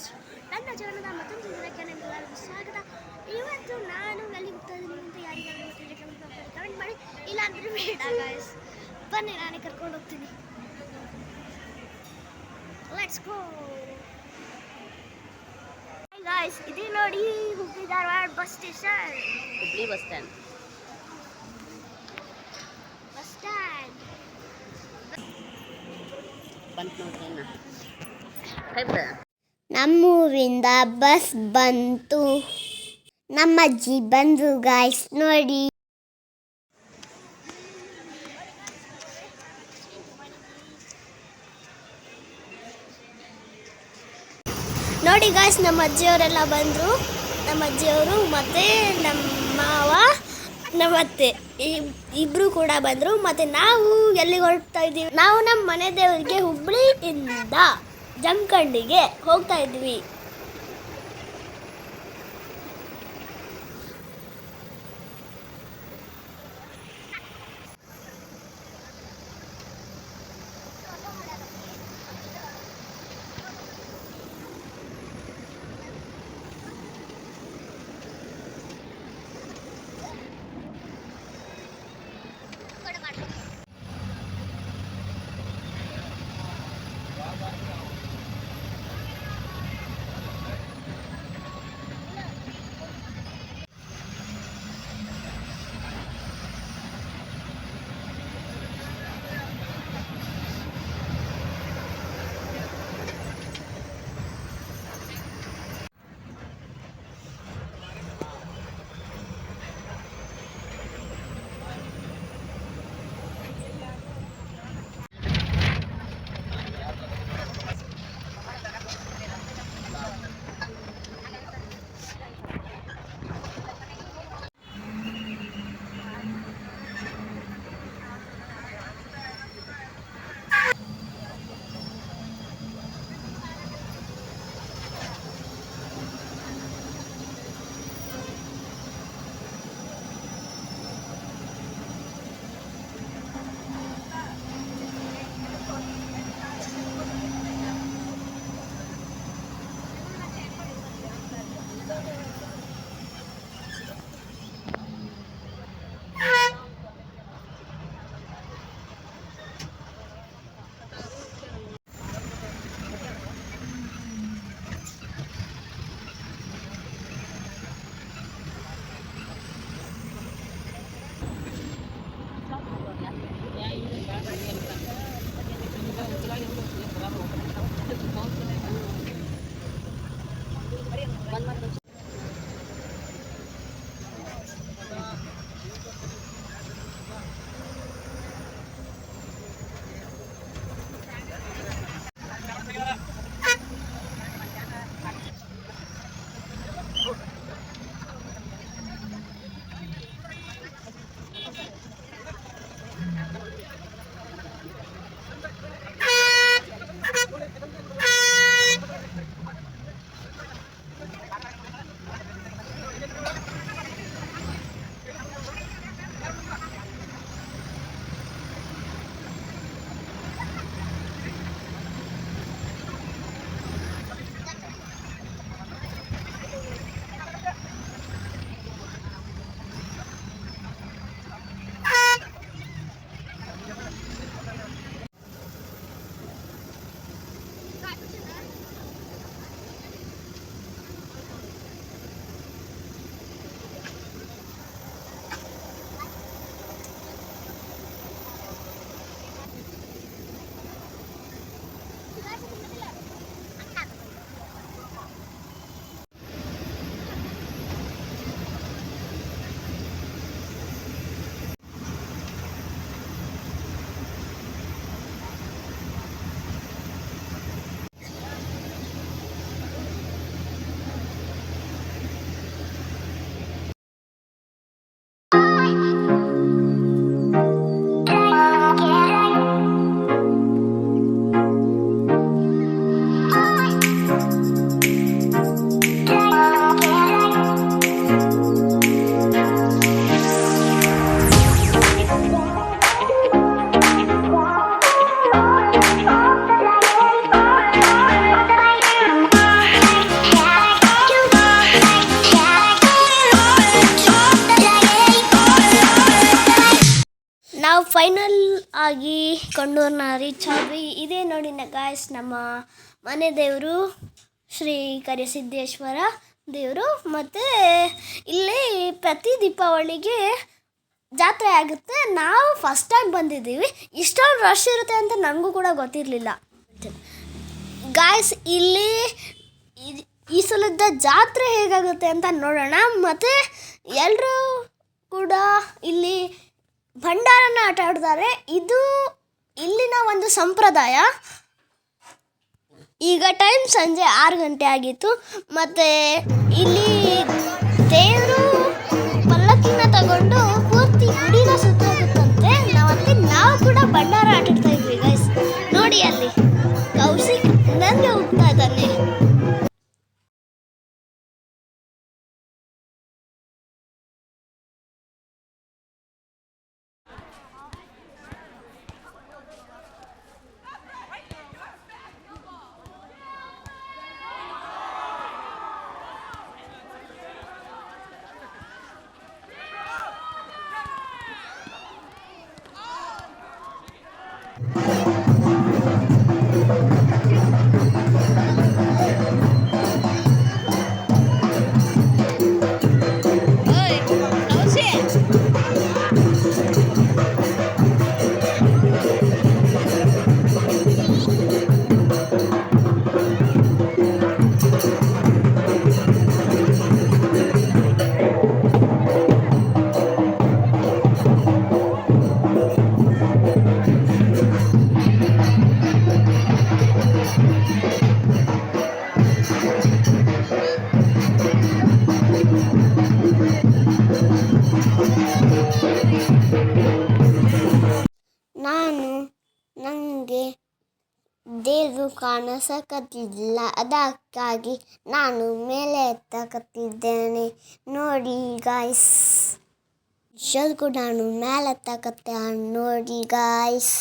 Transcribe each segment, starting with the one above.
Guys ನನ್ನ ಚಾನಲ್ನ ಮತ್ತೊಂದು ಜನಕ್ಕೆ ಸ್ವಾಗತ. ಇವತ್ತು ನಾನು ಎಲ್ಲಿ ಹೋಗ್ತಾ ಇದ್ದೀನಿ ಅಂತ ಯಾರಿಗಾದ್ರೂ ಕಮೆಂಟ್ ಮಾಡಿ. ಇಲ್ಲ ಅಂದ್ರೆ ಬೇಡ ಗೈಸ್ ಬನ್ನಿ ನಾನೇ ಕರ್ಕೊಂಡು ಹೋಗ್ತೀನಿ. ಲೆಟ್ಸ್ ಗೋ ಗಾಯ್ಸ್ ಇದು ನೋಡಿ Hubballi Dharwad bus station Hubballi bus stand bus stand ಬಂತು ನೋಡ್ರಿ ಕೈ ಬಿಡ ನಮ್ಮೂರಿಂದ ಬಸ್ ಬಂತು. ನಮ್ಮ ಅಜ್ಜಿ ಬಂದು ಗಾಯ್ಸ್ ನೋಡಿ. ನೋಡಿ ಗಾಯ್ಸ್ ನಮ್ಮ ಅಜ್ಜಿಯವರೆಲ್ಲ ಬಂದರು. ನಮ್ಮ ಅಜ್ಜಿಯವರು ಮತ್ತು ನಮ್ಮ ಮಾವ ನಮ್ಮ ಅತ್ತೆ ಇಬ್ಬರು ಕೂಡ ಬಂದರು. ಮತ್ತು ನಾವು ಎಲ್ಲಿಗೆ ಹೊರಡ್ತಾ ಇದ್ದೀವಿ? ನಾವು ನಮ್ಮ ಮನೆ ದೇವರಿಗೆ ಹುಬ್ಳಿಯಿಂದ ಜಮಖಂಡಿಗೆ ಹೋಗ್ತಾ ಇದ್ವಿ. ಫೈನಲ್ ಆಗಿ ಕೊಂಡೂರ್ನ ರೀಚ್ ಆದ್ವಿ. ಇದೇ ನೋಡಿ ಗಾಯ್ಸ್ ನಮ್ಮ ಮನೆ ದೇವರು ಶ್ರೀ ಕರಿಸಿದ್ದೇಶ್ವರ ದೇವರು ಮತ್ತು ಇಲ್ಲಿ ಪ್ರತಿ ದೀಪಾವಳಿಗೆ ಜಾತ್ರೆ ಆಗುತ್ತೆ. ನಾವು ಫಸ್ಟ್ ಟೈಮ್ ಬಂದಿದ್ದೀವಿ. ಇಷ್ಟೊಂದು ರಶ್ ಇರುತ್ತೆ ಅಂತ ನನಗೂ ಕೂಡ ಗೊತ್ತಿರಲಿಲ್ಲ. ಗಾಯ್ಸ್ ಇಲ್ಲಿ ಈ ಸಲದ ಜಾತ್ರೆ ಹೇಗಾಗುತ್ತೆ ಅಂತ ನೋಡೋಣ. ಮತ್ತು ಎಲ್ಲರೂ ಕೂಡ ಇಲ್ಲಿ ಆಟ ಆಡ್ತಾರೆ ಇದು ಇಲ್ಲಿನ ಒಂದು ಸಂಪ್ರದಾಯ. ಈಗ ಟೈಮ್ ಸಂಜೆ ಆರು ಗಂಟೆ ಆಗಿತ್ತು. ಮತ್ತು ಇಲ್ಲಿ ದೇವರು ಪಲ್ಲಕ್ಕಿನ ತಗೊಂಡು ಪೂರ್ತಿ ಗುಡಿನ ಸುತ್ತಾಗುತ್ತಂತೆ ನಾವಂತೆ ನಾವು ಕೂಡ ಭಂಡಾರ ಆಟಾಡ್ತಾ ಇದ್ವಿ ಗೈಸ್ ನೋಡಿ ಅಲ್ಲಿ. ಕೌಶಿಕ್ ನನಗೆ ಹೋಗ್ತಾ ಇದ್ದಾನೆ. ಏನು ಕಾಣಿಸಕತ್ತಿಲ್ಲ. ಅದಕ್ಕಾಗಿ ನಾನು ಮೇಲೆ ಎತ್ತಕತ್ತಿದ್ದೇನೆ. ನೋಡಿ ಗಾಯ್ಸ್ ಕೂಡ ನಾನು ಮೇಲೆ ಹತ್ತಕತ್ತೆ ನೋಡಿ ಗಾಯ್ಸ್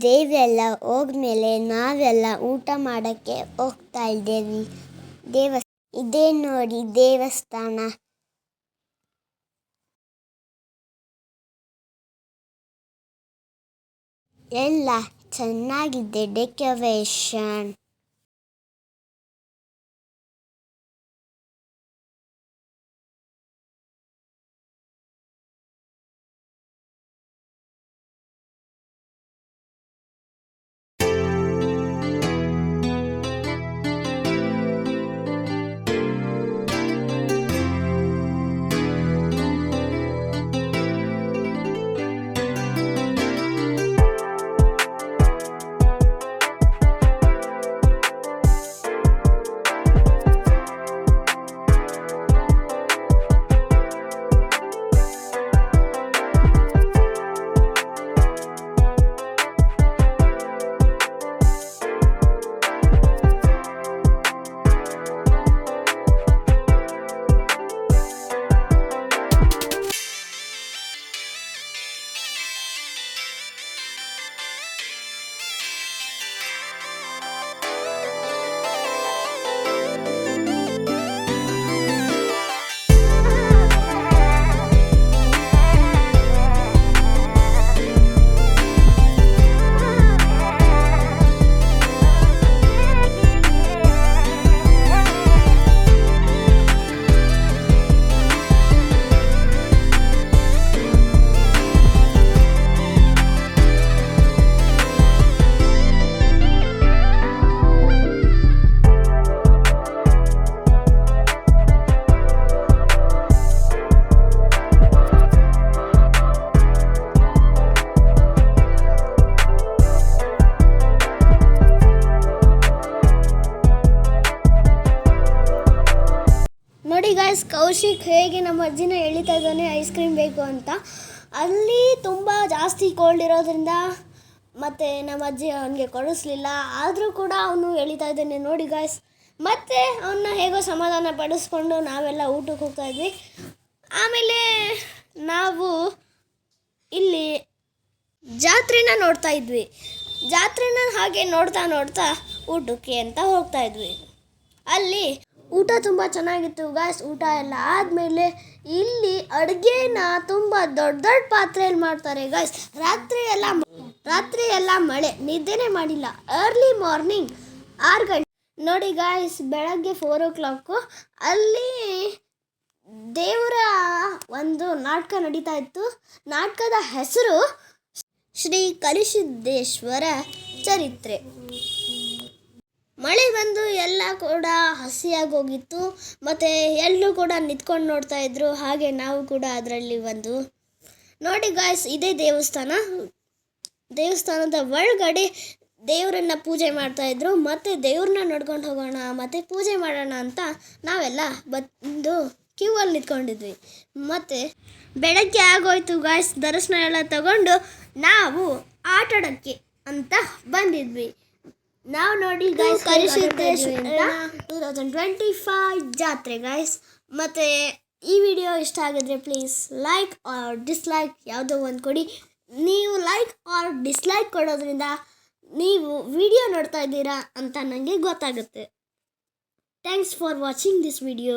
ದೇವೆಲ್ಲ ಹೋದ್ಮೇಲೆ ನಾವೆಲ್ಲ ಊಟ ಮಾಡೋಕ್ಕೆ ಹೋಗ್ತಾ ಇದ್ದೇವೆ. ದೇವಸ್ ಇದೇ ನೋಡಿ ದೇವಸ್ಥಾನ. ಎಲ್ಲ ಚೆನ್ನಾಗಿದೆ ಡೆಕೋರೇಷನ್. ಗಾಯ್ಸ್ ಕೌಶಿಕ್ ಹೇಗೆ ನಮ್ಮ ಅಜ್ಜಿನ ಹೇಳ್ತಾ ಇದ್ದಾನೆ ಐಸ್ ಕ್ರೀಮ್ ಬೇಕು ಅಂತ. ಅಲ್ಲಿ ತುಂಬ ಜಾಸ್ತಿ ಕೋಲ್ಡ್ ಇರೋದ್ರಿಂದ ಮತ್ತು ನಮ್ಮ ಅಜ್ಜಿ ಅವನಿಗೆ ಕೊಡಿಸ್ಲಿಲ್ಲ. ಆದರೂ ಕೂಡ ಅವನು ಎಳಿತಾ ಇದ್ದಾನೆ ನೋಡಿ ಗಾಯ್ಸ್ ಮತ್ತೆ ಅವನ್ನ ಹೇಗೋ ಸಮಾಧಾನ ಪಡಿಸ್ಕೊಂಡು ನಾವೆಲ್ಲ ಊಟಕ್ಕೆ ಹೋಗ್ತಾ ಇದ್ವಿ. ಆಮೇಲೆ ನಾವು ಇಲ್ಲಿ ಜಾತ್ರೆನ ನೋಡ್ತಾ ಇದ್ವಿ. ಜಾತ್ರೆನ ಹಾಗೆ ನೋಡ್ತಾ ನೋಡ್ತಾ ಊಟಕ್ಕೆ ಅಂತ ಹೋಗ್ತಾ ಇದ್ವಿ. ಅಲ್ಲಿ ಊಟ ತುಂಬ ಚೆನ್ನಾಗಿತ್ತು ಗಾಯ್ಸ್ ಊಟ ಎಲ್ಲ ಆದಮೇಲೆ ಇಲ್ಲಿ ಅಡುಗೆನ ತುಂಬ ದೊಡ್ಡ ದೊಡ್ಡ ಪಾತ್ರೆಯಲ್ಲಿ ಮಾಡ್ತಾರೆ ಗಾಯ್ಸ್ ರಾತ್ರಿ ಎಲ್ಲ ರಾತ್ರಿ ಎಲ್ಲ ಮಳೆ, ನಿದ್ದೆನೇ ಮಾಡಿಲ್ಲ. ಅರ್ಲಿ ಮಾರ್ನಿಂಗ್ ಆರು ಗಂಟೆ. ನೋಡಿ ಗಾಯ್ಸ್ ಬೆಳಗ್ಗೆ ಫೋರ್ ಓ ಕ್ಲಾಕು ಅಲ್ಲಿ ದೇವರ ಒಂದು ನಾಟಕ ನಡೀತಾ ಇತ್ತು. ನಾಟಕದ ಹೆಸರು ಶ್ರೀ ಕಲಿಸಿದ್ದೇಶ್ವರ ಚರಿತ್ರೆ. ಮಳೆ ಬಂದು ಎಲ್ಲ ಕೂಡ ಹಸಿಯಾಗಿ ಹೋಗಿತ್ತು. ಮತ್ತು ಎಲ್ಲರೂ ಕೂಡ ನಿಂತ್ಕೊಂಡು ನೋಡ್ತಾ ಇದ್ರು. ಹಾಗೆ ನಾವು ಕೂಡ ಅದರಲ್ಲಿ ಬಂದು. ನೋಡಿ ಗಾಯ್ಸ್ ಇದೇ ದೇವಸ್ಥಾನ. ದೇವಸ್ಥಾನದ ಒಳಗಡೆ ದೇವರನ್ನ ಪೂಜೆ ಮಾಡ್ತಾ ಇದ್ರು. ಮತ್ತೆ ದೇವ್ರನ್ನ ನೋಡ್ಕೊಂಡು ಹೋಗೋಣ, ಮತ್ತೆ ಪೂಜೆ ಮಾಡೋಣ ಅಂತ ನಾವೆಲ್ಲ ಬಂದು ಕ್ಯೂ ಅಲ್ಲಿ ನಿಂತ್ಕೊಂಡಿದ್ವಿ. ಮತ್ತೆ ಬೆಳಗ್ಗೆ ಆಗೋಯ್ತು ಗಾಯ್ಸ್ ದರ್ಶನ ಎಲ್ಲ ತಗೊಂಡು ನಾವು ಆಟಾಡೋಕ್ಕೆ ಅಂತ ಬಂದಿದ್ವಿ. ನಾವು ನೋಡಿ guys two thousand twenty five ಜಾತ್ರೆ ಗೈಸ್ ಮತ್ತು ಈ ವಿಡಿಯೋ ಇಷ್ಟ ಆಗಿದ್ರೆ ಪ್ಲೀಸ್ ಲೈಕ್ ಆರ್ ಡಿಸ್ಲೈಕ್ ಯಾವುದೋ ಒಂದು ಕೊಡಿ. ನೀವು ಲೈಕ್ ಆರ್ ಡಿಸ್ಲೈಕ್ ಕೊಡೋದ್ರಿಂದ ನೀವು ವಿಡಿಯೋ ನೋಡ್ತಾ ಇದ್ದೀರಾ ಅಂತ ನನಗೆ ಗೊತ್ತಾಗುತ್ತೆ. Thanks for watching this video